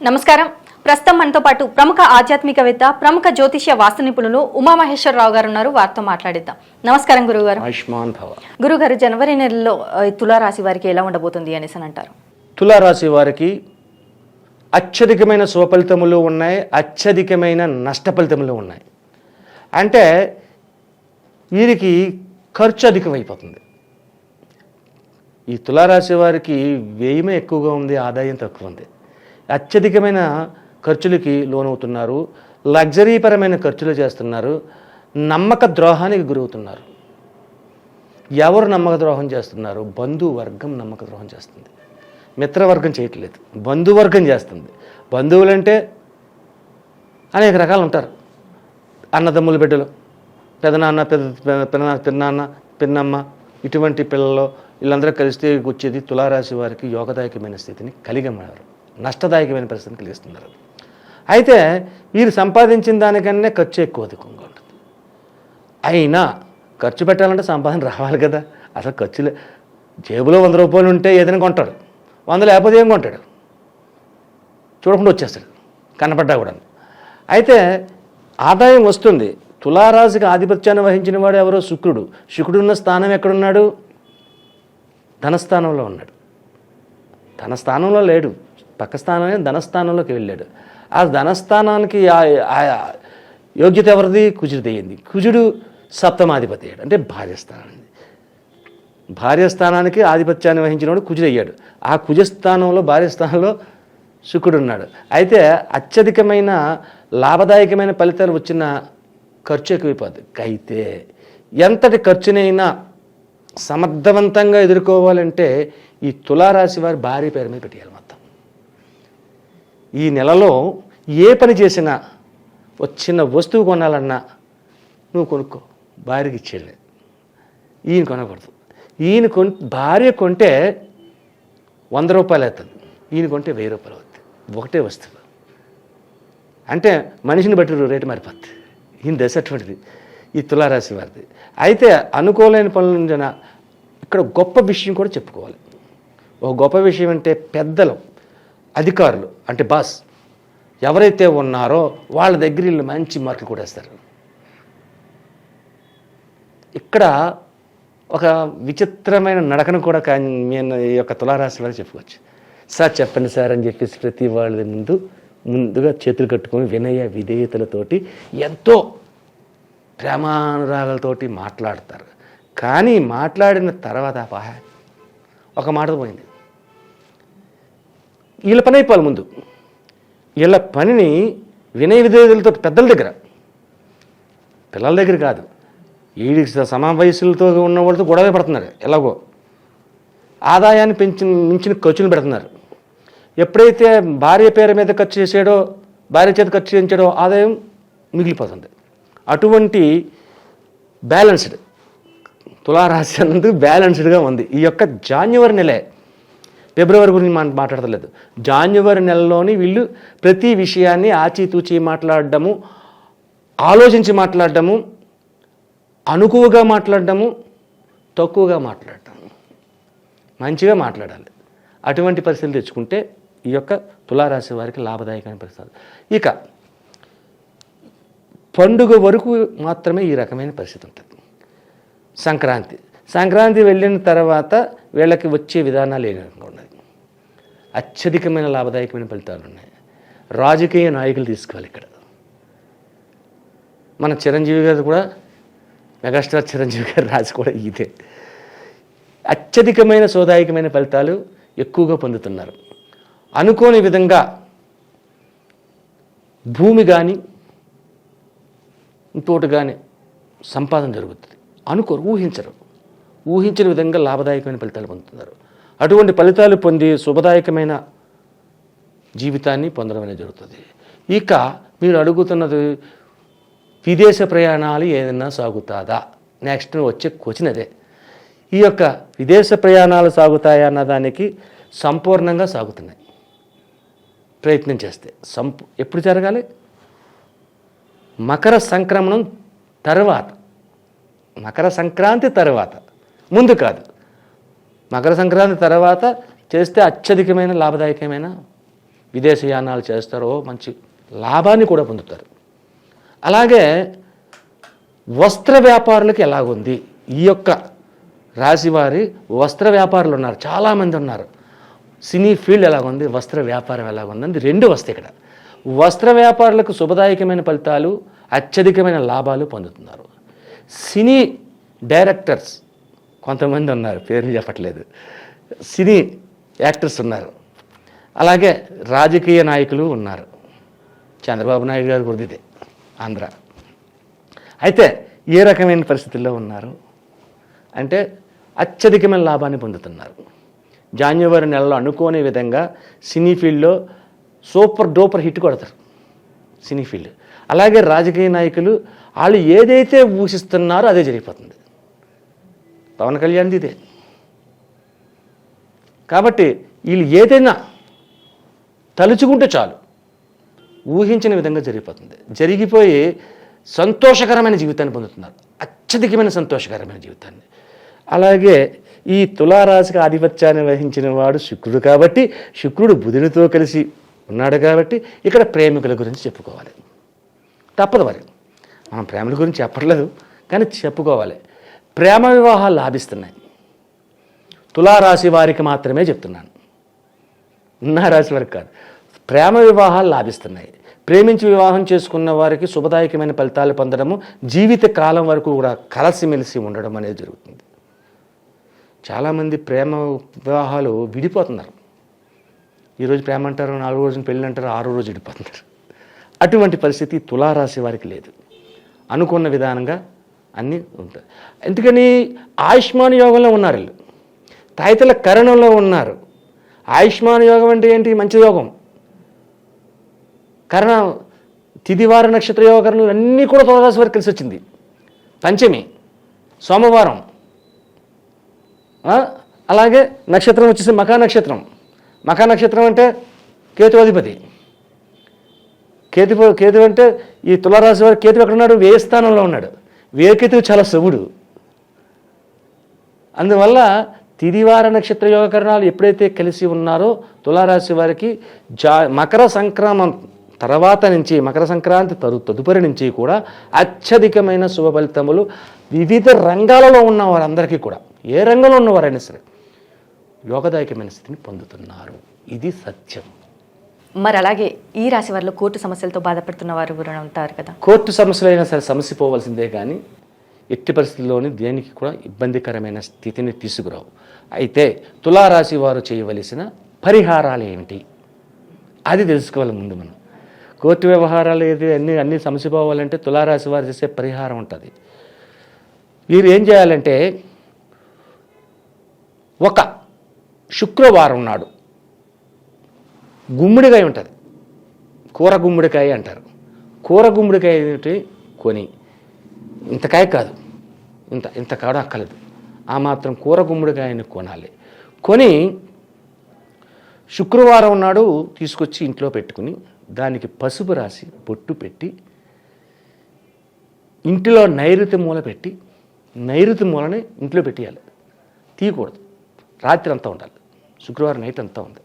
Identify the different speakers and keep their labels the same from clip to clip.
Speaker 1: నమస్కారం. ప్రస్తుతం మనతో పాటు ప్రముఖ ఆధ్యాత్మికవేత్త ప్రముఖ జ్యోతిష్య వాస్తు నిపుణులు ఉమామహేశ్వరరావు గారు ఉన్నారు. వారితో మాట్లాడిద్దాం. నమస్కారం గురుగారు
Speaker 2: ఆయుష్మాన్ భవ
Speaker 1: గురుగారు జనవరి నెలలో తులారాశి వారికి ఎలా ఉండబోతుంది అనేసి అని అంటారు.
Speaker 2: తులారాశి వారికి అత్యధికమైన శుభఫలితములు ఉన్నాయి అత్యధికమైన నష్ట ఫలితములు ఉన్నాయి. అంటే వీరికి ఖర్చు అధికమైపోతుంది. ఈ తులారాశి వారికి వ్యయమే ఎక్కువగా ఉంది ఆదాయం తక్కువ ఉంది. అత్యధికమైన ఖర్చులకి లోనవుతున్నారు లగ్జరీపరమైన ఖర్చులు చేస్తున్నారు నమ్మక ద్రోహానికి గురవుతున్నారు. ఎవరు నమ్మక ద్రోహం చేస్తున్నారు? బంధువర్గం నమ్మక ద్రోహం చేస్తుంది. మిత్రవర్గం చేయట్లేదు. బంధువర్గం చేస్తుంది. బంధువులంటే అనేక రకాలు ఉంటారు. అన్నదమ్ముల బిడ్డలు పెదనాన్న పెద్ద పిన్న పిన్నాన్న పిన్నమ్మ ఇటువంటి పిల్లలు వీళ్ళందరూ కలిస్తే వచ్చేది తులారాశి వారికి యోగదాయకమైన స్థితిని కలిగి ఉన్నారు నష్టదాయకమైన పరిస్థితిని కలిగిస్తున్నారు. అయితే వీరు సంపాదించిన దానికన్నా ఖర్చు ఎక్కువ అధికంగా ఉంటుంది అయినా ఖర్చు పెట్టాలంటే సంపాదన రావాలి కదా. అసలు ఖర్చులే జేబులో వంద రూపాయలు ఉంటే ఏదైనా కొంటాడు. వంద లేకపోతే ఏం కొంటాడు? చూడకుండా వచ్చేస్తాడు. కనపడ్డా కూడా. అయితే ఆదాయం వస్తుంది. తులారాశికి ఆధిపత్యాన్ని వహించిన వాడు ఎవరో శుక్రుడు. శుక్రుడు ఉన్న స్థానం ఎక్కడున్నాడు? ధనస్థానంలో ఉన్నాడు. ధనస్థానంలో లేడు. పక్కస్థానమే ధనస్థానంలోకి వెళ్ళాడు. ఆ ధనస్థానానికి ఆ- యోగ్యత ఎవరిది? కుజుడిది అయింది కుజుడు సప్తమాధిపతి అయ్యాడు. అంటే భార్యస్థానం భార్యస్థానానికి ఆధిపత్యాన్ని ఆధిపత్యాన్ని వహించినవాడు కుజుడయ్యాడు ఆ కుజస్థానంలో భార్యస్థానంలో శుక్రుడు ఉన్నాడు. అయితే అత్యధికమైన లాభదాయకమైన ఫలితాలు వచ్చిన ఖర్చు ఎక్కువైపోద్ది. అయితే ఎంతటి ఖర్చునైనా సమర్థవంతంగా ఎదుర్కోవాలంటే ఈ తులారాశి వారి భార్య పేరు మీద పెట్టేయాలి ఈ నెలలో ఏ పని చేసినా ఒక చిన్న వస్తువు కొనాలన్నా నువ్వు కొనుక్కో. భార్యకి ఇచ్చేయాలి. ఈయన కొనకూడదు. ఈయన కొన్ భార్య కొంటే వంద రూపాయలు అవుతుంది. ఈయన కొంటే వెయ్యి రూపాయలు అవుతుంది. ఒకటే వస్తువు. అంటే మనిషిని బట్టి రేటు మారిపోద్ది. ఈయన దశ అటువంటిది. ఈ తులారాశి వారిది. అయితే అనుకోలేని పనుల జన ఇక్కడ గొప్ప విషయం కూడా చెప్పుకోవాలి. ఒక గొప్ప విషయం అంటే పెద్దలు. అధికారులు అంటే బాస్ ఎవరైతే ఉన్నారో వాళ్ళ దగ్గర వీళ్ళు మంచి మార్కులు కూడేస్తారు ఇక్కడ ఒక విచిత్రమైన నడకను కూడా కానీ నేను ఈ యొక్క తులారాశి వారికి చెప్పుకోవచ్చు. సార్ చెప్పండి సార్ అని చెప్పేసి ప్రతి వాళ్ళ ముందు ముందుగా చేతులు కట్టుకొని వినయ విధేయతలతోటి ఎంతో ప్రేమానురాగాలతోటి మాట్లాడతారు. కానీ మాట్లాడిన తర్వాత ఒక మాట పోయింది. వీళ్ళ పని అయిపోవాలి ముందు. వీళ్ళ పనిని వినయ విధేయులతో పెద్దల దగ్గర. పిల్లల దగ్గర కాదు. వీడికి సమావయసులతో ఉన్న వాళ్ళతో గొడవ పడుతున్నారు. ఎలాగో. ఆదాయాన్ని పెంచిన మించిన ఖర్చులు పెడుతున్నారు. ఎప్పుడైతే భార్య పేరు మీద ఖర్చు చేసాడో భార్య చేత ఖర్చు చేయించాడో ఆదాయం మిగిలిపోతుంది. అటువంటి బ్యాలెన్స్డ్ తులారాశి అన్నందుకు బ్యాలెన్స్డ్గా ఉంది. ఈ యొక్క జాన్యువరి నెలే ఫిబ్రవరి గురించి మనం మాట్లాడలేదు జాన్యువరి నెలలోని వీళ్ళు ప్రతి విషయాన్ని ఆచితూచి మాట్లాడడము ఆలోచించి మాట్లాడడము అనుకువగా మాట్లాడడము తక్కువగా మాట్లాడటం. మంచిగా మాట్లాడాలి. అటువంటి పరిస్థితులు తెచ్చుకుంటే ఈ యొక్క తులారాశి వారికి లాభదాయకమైన పరిస్థితులు ఇక పండుగ వరకు మాత్రమే ఈ రకమైన పరిస్థితి ఉంటుంది. సంక్రాంతి. సంక్రాంతి వెళ్ళిన తర్వాత వీళ్ళకి వచ్చే విధానాలు ఏ విధంగా ఉన్నాయి అత్యధికమైన లాభదాయకమైన ఫలితాలు ఉన్నాయి. రాజకీయ నాయకులు తీసుకోవాలి ఇక్కడ. మన చిరంజీవి గారు కూడా మెగాస్టార్ చిరంజీవి గారు రాజు కూడా ఇదే. అత్యధికమైన సోదాయకమైన ఫలితాలు ఎక్కువగా పొందుతున్నారు. అనుకోని విధంగా భూమి కానీ ఇంకోటి కానీ సంపాదన జరుగుతుంది. అనుకోరు ఊహించరు. ఊహించిన విధంగా లాభదాయకమైన ఫలితాలు పొందుతున్నారు. అటువంటి ఫలితాలు పొంది శుభదాయకమైన జీవితాన్ని పొందడం అనేది జరుగుతుంది. ఇక మీరు అడుగుతున్నది విదేశ ప్రయాణాలు ఏదైనా సాగుతాదా? నెక్స్ట్ వచ్చే క్వశ్చన్ అదే. ఈ యొక్క విదేశ ప్రయాణాలు సాగుతాయా అన్న దానికి సంపూర్ణంగా సాగుతున్నాయి. ప్రయత్నం చేస్తే సంపూ ఎప్పుడు జరగాలి? మకర సంక్రమణం తర్వాత. మకర సంక్రాంతి తర్వాత. ముందు కాదు. మకర సంక్రాంతి తర్వాత చేస్తే అత్యధికమైన లాభదాయకమైన విదేశయానాలు చేస్తారో మంచి లాభాన్ని కూడా పొందుతారు. అలాగే వస్త్ర వ్యాపారులకు ఎలాగుంది? ఈ యొక్క రాశివారి వస్త్ర వ్యాపారులు ఉన్నారు చాలామంది ఉన్నారు. సినీ ఫీల్డ్ ఎలాగుంది? వస్త్ర వ్యాపారం ఎలాగుంది? రెండు వస్తాయి ఇక్కడ. వస్త్ర వ్యాపారులకు శుభదాయకమైన ఫలితాలు అత్యధికమైన లాభాలు పొందుతున్నారు. సినీ డైరెక్టర్స్ కొంతమంది ఉన్నారు పేర్లు చెప్పట్లేదు. సినీ యాక్టర్స్ ఉన్నారు. అలాగే రాజకీయ నాయకులు ఉన్నారు. చంద్రబాబు నాయుడు గారు కూడా ఆంధ్ర. అయితే ఏ రకమైన పరిస్థితుల్లో ఉన్నారు? అంటే అత్యధికమైన లాభాన్ని పొందుతున్నారు. జాన్యువరి నెలలో అనుకోని విధంగా సినీ ఫీల్డ్లో సూపర్ డూపర్ హిట్ కొడతారు. Cine field. అలాగే రాజకీయ నాయకులు వాళ్ళు ఏదైతే ఊహిస్తున్నారో అదే జరిగిపోతుంది. పవన్ కళ్యాణ్ది ఇదే. కాబట్టి వీళ్ళు ఏదైనా తలుచుకుంటే చాలు. ఊహించిన విధంగా జరిగిపోతుంది. జరిగిపోయి సంతోషకరమైన జీవితాన్ని పొందుతున్నారు. అత్యధికమైన సంతోషకరమైన జీవితాన్ని. అలాగే ఈ తులారాశికి ఆధిపత్యాన్ని వహించిన వాడు శుక్రుడు కాబట్టి శుక్రుడు బుధునితో కలిసి ఉన్నాడు కాబట్టి ఇక్కడ ప్రేమికుల గురించి చెప్పుకోవాలి. తప్పదు మరి. మనం ప్రేమల గురించి చెప్పట్లేదు కానీ చెప్పుకోవాలి. ప్రేమ వివాహాలు లాభిస్తున్నాయి. తులారాశి వారికి మాత్రమే చెప్తున్నాను. నా రాశి వారికి కాదు. ప్రేమ వివాహాలు లాభిస్తున్నాయి. ప్రేమించి వివాహం చేసుకున్న వారికి శుభదాయకమైన ఫలితాలు పొందడము జీవిత కాలం వరకు కూడా కలసిమెలిసి ఉండడం అనేది జరుగుతుంది. చాలామంది ప్రేమ వివాహాలు విడిపోతున్నారు. ఈరోజు ప్రేమ అంటారు నాలుగు రోజున పెళ్ళి అంటారు ఆరో రోజు విడిపోతున్నారు. అటువంటి పరిస్థితి తులారాశి వారికి లేదు. అనుకున్న విధానంగా అన్నీ ఉంటాయి. ఎందుకని? ఆయుష్మాన్ యోగంలో ఉన్నారు వీళ్ళు. తాయితల కరణంలో ఉన్నారు. ఆయుష్మాన్ యోగం అంటే ఏంటి? మంచి యోగం. కరణ తిదివార నక్షత్ర యోగకరణలు అన్నీ కూడా తులారాశి వారికి కలిసి వచ్చింది. పంచమి సోమవారం. అలాగే నక్షత్రం వచ్చేసి మకా నక్షత్రం. మకా నక్షత్రం అంటే కేతు అధిపతి కేతు కేతు అంటే ఈ తులారాశి వారి కేతు ఎక్కడున్నాడు? ఉన్నాడు స్థానంలో ఉన్నాడు. వ్యయకేతువు చాలా శవుడు అందువల్ల తిదివార నక్షత్ర యోగకరణాలు ఎప్పుడైతే కలిసి ఉన్నారో తులారాశి వారికి జా మకర సంక్రమం తర్వాత నుంచి మకర సంక్రాంతి తదు తదుపరి నుంచి కూడా అత్యధికమైన శుభ ఫలితములు వివిధ రంగాలలో ఉన్న వారందరికీ కూడా. ఏ రంగంలో ఉన్నవారైనా సరే యోగదాయకమైన స్థితిని పొందుతున్నారు. ఇది సత్యం.
Speaker 1: మరి అలాగే ఈ రాశి వారిలో కోర్టు సమస్యలతో బాధపడుతున్న వారు కూడా ఉంటారు కదా.
Speaker 2: కోర్టు సమస్యలైనా సరే సమస్య పోవలసిందే కానీ ఎట్టి పరిస్థితుల్లోని దేనికి కూడా ఇబ్బందికరమైన స్థితిని తీసుకురావు. అయితే తులారాశి వారు చేయవలసిన పరిహారాలు ఏమిటి? అది తెలుసుకోవాలి ముందు మనం. కోర్టు వ్యవహారాలు ఏది అన్ని అన్ని సమస్య పోవాలంటే తులారాశి వారు చేసే పరిహారం ఉంటుంది. వీరు ఏం చేయాలంటే ఒక శుక్రవారం నాడు గుమ్మడికాయ ఉంటుంది. కూర గుమ్మడికాయ అంటారు. కూర గుమ్మడికాయ కొని. ఇంతకాయ కాదు. ఇంత ఇంత కాడ అక్కలేదు ఆ మాత్రం కూర గుమ్మడికాయని కొనాలి. కొని శుక్రవారం నాడు తీసుకొచ్చి ఇంట్లో పెట్టుకుని దానికి పసుపు రాసి బొట్టు పెట్టి ఇంటిలో నైరుతి మూల పెట్టి నైరుతి మూలని ఇంట్లో పెట్టేయాలి. తీయకూడదు. రాత్రి అంతా ఉండాలి. శుక్రవారం నైట్ అంతా ఉంది.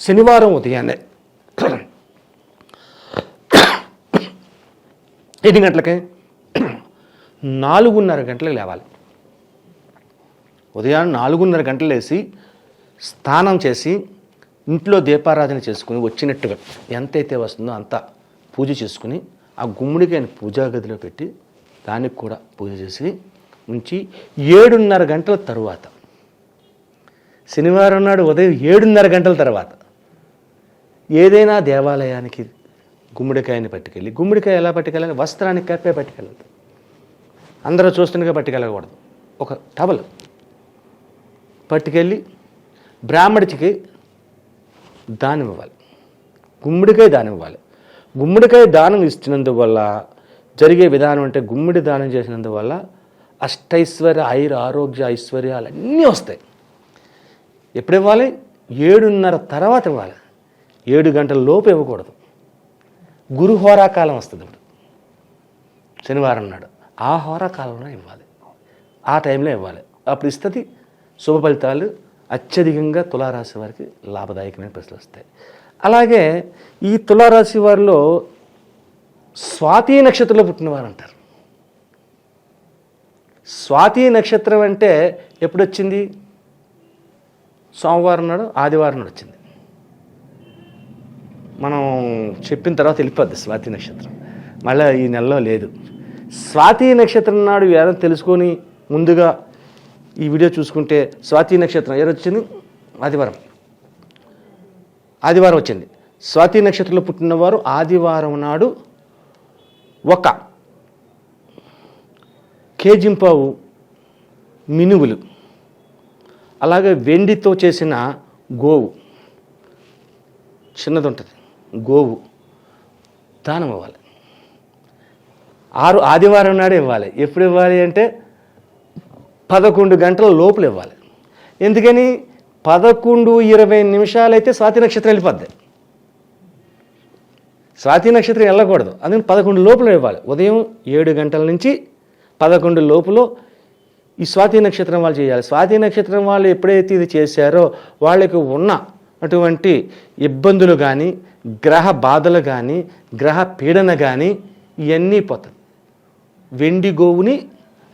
Speaker 2: శనివారం ఉదయాన్నే. ఎన్ని గంటలకి? నాలుగున్నర గంటలకు లేవాలి. ఉదయాన్నే నాలుగున్నర గంటలు వేసి స్నానం చేసి ఇంట్లో దీపారాధన చేసుకుని వచ్చినట్టుగా ఎంతైతే వస్తుందో అంత పూజ చేసుకుని ఆ గుమ్మడికాయని పూజా గదిలో పెట్టి దానికి కూడా పూజ చేసి ఉంచి ఏడున్నర గంటల తరువాత శనివారం నాడు ఉదయం ఏడున్నర గంటల తర్వాత ఏదైనా దేవాలయానికి గుమ్మడికాయని పట్టుకెళ్ళి గుమ్మడికాయ ఎలా పట్టుకెళ్ళాలి? వస్త్రానికి కప్పే పట్టుకెళ్ళదు. అందరూ చూస్తుండగా పట్టుకెళ్ళకూడదు. ఒక టవల్ పట్టుకెళ్ళి బ్రాహ్మడికి దానం ఇవ్వాలి. గుమ్మడికాయ దానం ఇవ్వాలి. గుమ్మడికాయ దానం ఇచ్చినందువల్ల జరిగే విధానం అంటే గుమ్మిడి దానం చేసినందువల్ల అష్టైశ్వర్య ఐర ఆరోగ్య ఐశ్వర్యాలు అన్నీ వస్తాయి. ఎప్పుడు ఇవ్వాలి? ఏడున్నర తర్వాత ఇవ్వాలి. ఏడు గంటల లోపు ఇవ్వకూడదు. గురు హోరాకాలం వస్తుంది ఇప్పుడు. శనివారం నాడు ఆ హోరాకాలంలో ఇవ్వాలి. ఆ టైంలో ఇవ్వాలి. అప్పుడు ఇస్తుంది. శుభ ఫలితాలు అత్యధికంగా తులారాశి వారికి లాభదాయకమైన ప్రశ్నలు వస్తాయి. అలాగే ఈ తులారాశి వారిలో స్వాతి నక్షత్రంలో పుట్టినవారు అంటారు. స్వాతి నక్షత్రం అంటే ఎప్పుడు వచ్చింది సోమవారం నాడు ఆదివారం నాడు వచ్చింది. మనం చెప్పిన తర్వాత వెళ్ళిపోద్ది స్వాతి నక్షత్రం. మళ్ళీ ఈ నెలలో లేదు. స్వాతి నక్షత్రం నాడు వేదం తెలుసుకొని ముందుగా ఈ వీడియో చూసుకుంటే స్వాతి నక్షత్రం ఏదో వచ్చింది? ఆదివారం. ఆదివారం వచ్చింది. స్వాతి నక్షత్రంలో పుట్టినవారు ఆదివారం నాడు ఒక కేజింపావు మినువులు అలాగే వెండితో చేసిన గోవు. చిన్నది ఉంటుంది గోవు. దానం ఇవ్వాలి. ఆరు ఆదివారం నాడు ఇవ్వాలి. ఎప్పుడు ఇవ్వాలి అంటే పదకొండు గంటల లోపల ఇవ్వాలి. ఎందుకని? పదకొండు ఇరవై నిమిషాలైతే స్వాతి నక్షత్రం వెళ్ళిపోద్ది. స్వాతి నక్షత్రం వెళ్ళకూడదు. అందుకని పదకొండు లోపల ఇవ్వాలి. ఉదయం ఏడు గంటల నుంచి పదకొండు లోపులో ఈ స్వాతి నక్షత్రం వాళ్ళు చేయాలి. స్వాతి నక్షత్రం వాళ్ళు ఎప్పుడైతే ఇది చేశారో వాళ్ళకి ఉన్న అటువంటి ఇబ్బందులు కానీ గ్రహ బాధలు కానీ గ్రహ పీడన కానీ ఇవన్నీ పోతుంది వెండి గోవుని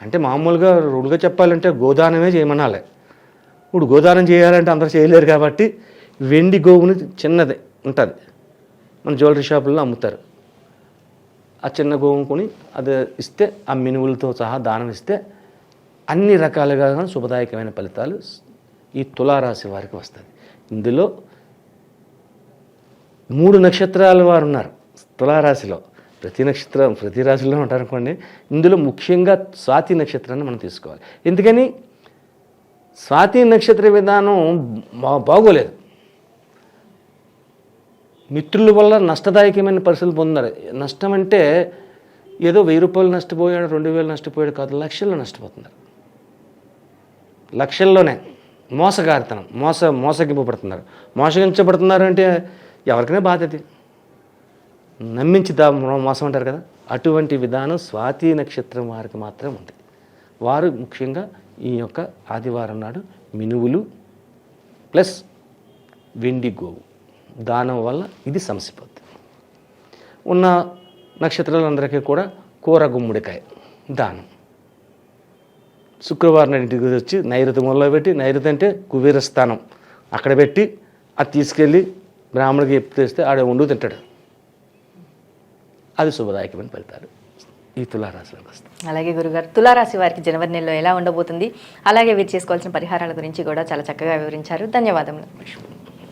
Speaker 2: అంటే మామూలుగా రూల్గా చెప్పాలంటే గోదానమే చేయమనాలి. ఇప్పుడు గోదానం చేయాలంటే అందరూ చేయలేరు కాబట్టి వెండి గోవుని చిన్నది ఉంటుంది. మన జ్యువెలరీ షాపుల్లో అమ్ముతారు. ఆ చిన్న గోవును కొని అది ఇస్తే ఆ మినువులతో సహా దానం ఇస్తే అన్ని రకాలుగా శుభదాయకమైన ఫలితాలు ఈ తులారాశి వారికి వస్తుంది ఇందులో మూడు నక్షత్రాల వారు ఉన్నారు. తులారాశిలో ప్రతి నక్షత్రం ప్రతి రాశిలో ఉంటారు అనుకోండి. ఇందులో ముఖ్యంగా స్వాతి నక్షత్రాన్ని మనం తీసుకోవాలి. ఎందుకని? స్వాతి నక్షత్ర విధానం బాగోలేదు. మిత్రుల వల్ల నష్టదాయకమైన పరిస్థితులు పొందారు నష్టం అంటే ఏదో వెయ్యి రూపాయలు నష్టపోయాడు రెండు వేలు నష్టపోయాడు కాదు లక్షల్లో నష్టపోతున్నారు. లక్షల్లోనే. మోసగారితనం మోస మోసగింపబడుతున్నారు. మోసగించబడుతున్నారు అంటే ఎవరికైనా బాధ్యత. నమ్మించి దా మోసం అంటారు కదా? అటువంటి విధానం స్వాతి నక్షత్రం వారికి మాత్రం ఉంది. వారు ముఖ్యంగా ఈ యొక్క ఆదివారం నాడు మినువులు ప్లస్ వెండి గోవు. దానం వల్ల ఇది సమసిపోద్ది. ఉన్న నక్షత్రాలందరికీ కూడా కూర గుమ్మడికాయ దానం. శుక్రవారం ఇంటికి వచ్చి నైరుతి మూలలో పెట్టి నైరుతి అంటే కుబేర స్థానం. అక్కడ పెట్టి అది తీసుకెళ్ళి బ్రాహ్మణుడికి చెప్తేస్తే ఆడ వండు తింటాడు. అది శుభదాయకమైన ఫలితాలు. ఈ తులారాశిలోకి వస్తాయి
Speaker 1: అలాగే గురుగారు తులారాశి వారికి జనవరి నెలలో ఎలా ఉండబోతుంది? అలాగే వీరు చేసుకోవాల్సిన పరిహారాల గురించి కూడా చాలా చక్కగా వివరించారు. ధన్యవాదములు.